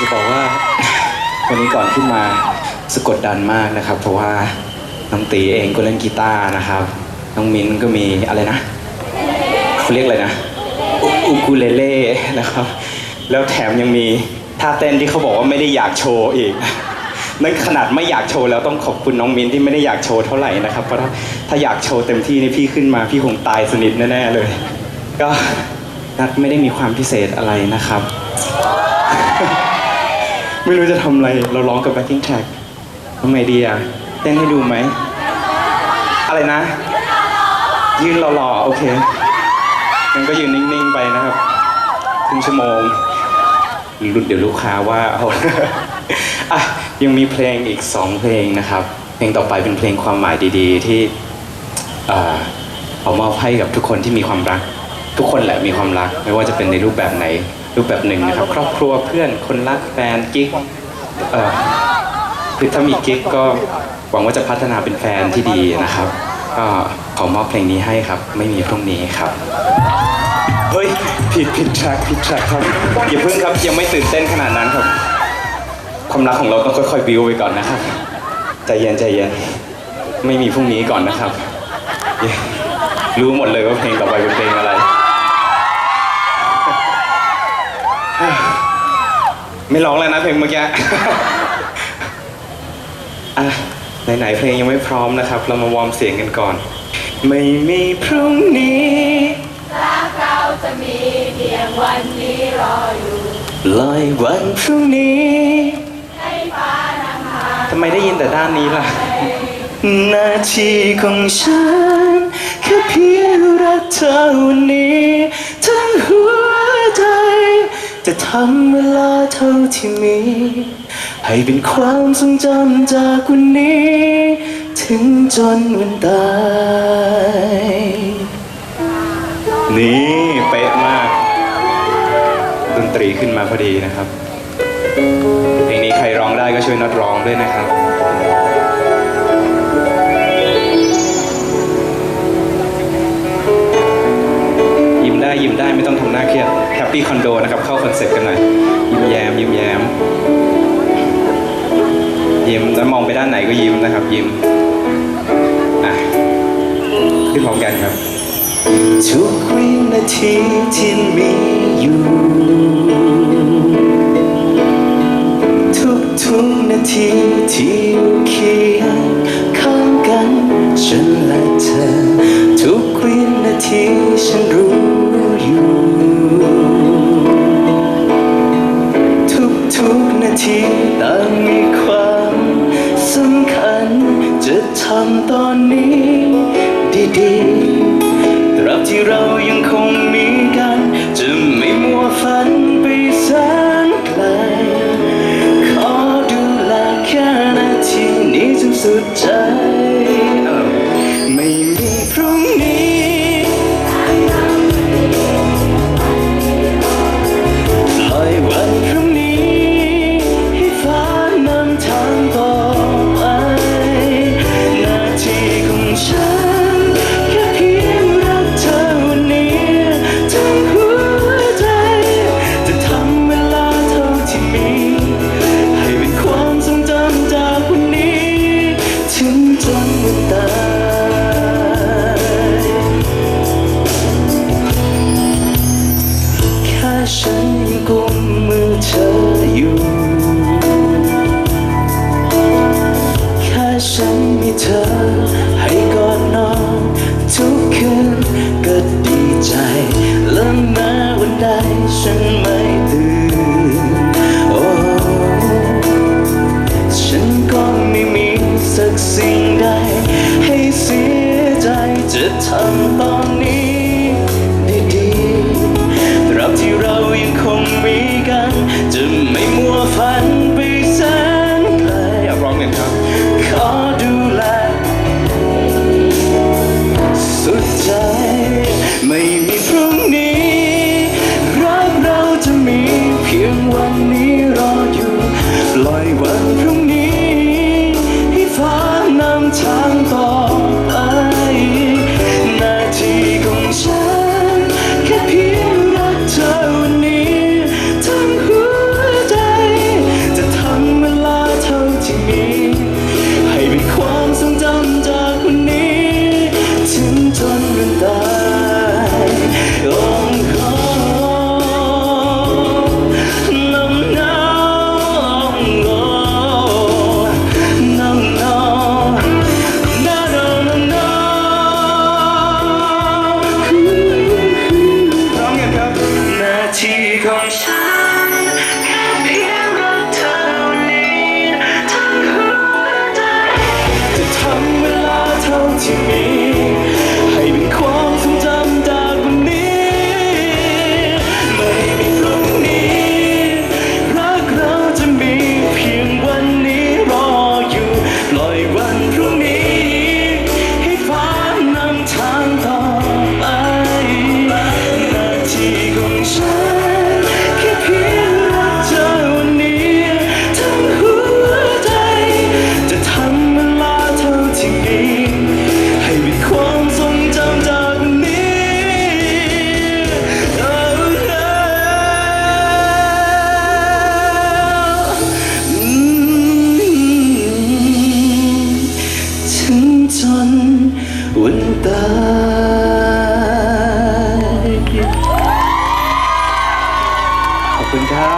จะบอกว่า วันนี้ก่อนขึ้นมาสะกดดันมากนะครับ เพราะว่าน้องตีเองก็เล่นกีตาร์นะครับ น้องมิ้นก็มีอะไรนะเขาเรียกอะไรนะอุอุคูเลเล่นะครับ แล้วแถมยังมีท่าเต้นที่เขาบอกว่าไม่ได้อยากโชว์อีกนั่นขนาดไม่อยากโชว์แล้วต้องขอบคุณน้องมิ้นที่ไม่ได้อยากโชว์เท่าไหร่นะครับ เพราะถ้าถ้าอยากโชว์เต็มที่นี่พี่ขึ้นมาพี่คงตายสนิทแน่ๆเลย ก็นัดไม่ได้มีความพิเศษอะไรนะครับ ไม่รู้จะทำอะไร เราร้องกับ backing track ทำไงดีอะเต้นให้ดูไหม อะไรนะ ยืนหล่อๆ โอเคงั้นก็ยืนนิ่งๆไปนะครับครึ่งชั่วโมงรุ่นเดี๋ยวลูกค้าว่าเอา อะยังมีเพลงอีกสองเพลงนะครับ เพลงต่อไปเป็นเพลงความหมายดีๆ ที่เอ่อเอามอบให้กับทุกคนที่มีความรัก ทุกคนแหละมีความรัก ไม่ว่าจะเป็นในรูปแบบไหน รูปแบบหนึ่งนะครับ ครอบครัวเพื่อนคนรักแฟนกิ๊กเอ่อคือถ้ามีกิ๊กก็หวังว่าจะพัฒนาเป็นแฟนที่ดีนะครับก็ขอมอบเพลงนี้ให้ครับ ไม่มีพรุ่งนี้ครับเฮ้ยผิดผิดแทร็กผิดแทร็กครับอย่าเพิ่งครับยังไม่ตื่นเต้นขนาดนั้นครับ ความรักของเราต้องค่อยๆบิวไปก่อนนะครับใจเย็นใจเย็นไม่มีพรุ่งนี้ก่อนนะครับเย้รู้หมดเลยว่าเพลงต่อไปเป็นเพลงอะ ไรไม่ร้องแล้วนะเพลงเมื่อกี้ อะ ไหนๆเพลงยังไม่พร้อมนะครับ เรามาวอร์มเสียงกันก่อน ไม่มีพรุ่งนี้รักเราจะมีเพียงวันนี้รออยู่ลอยวันพรุ่งนี้ให้ฟ้านำพาทำไมได้ยินแต่ด้านนี้ล่ะหน้าที่ของฉัน แค่เพียงรักเธอวันนี้ทั้งหัวใจ จะทำเวลาเท่าที่มี ให้เป็นความทรงจำจากวันนี้ ถึงจนวันตาย นี่เป๊ะมาก ดนตรีขึ้นมาพอดีนะครับเพลงนี้ใครร้องได้ก็ช่วยนัดร้องด้วยนะครับ ยิ้มได้ได้ไม่ต้องทำหน้าเครียดแฮปปี้คอนโดนะครับ เข้าคอนเซ็ปต์กันหน่อย ยิ้มแย้ม ยิ้มแย้ม ยิ้มแล้วมองไปด้านไหนก็ยิ้มนะครับ ยิ้มอะขึ้นพร้อมกันครับทุกวินาทีที่มีอยู่ทุกทุกนาทีที่อยู่เคียง จะทำตอนนี้ ดีๆตราบที่เรายังคงมีกัน จะไม่มัวฝันไปแสนไกล ขอดูแลแค่นาทีนี้จนสุดใจ อให้กอดนอนทุกคืนก็ดีใจ วันตายขอบคุณครับ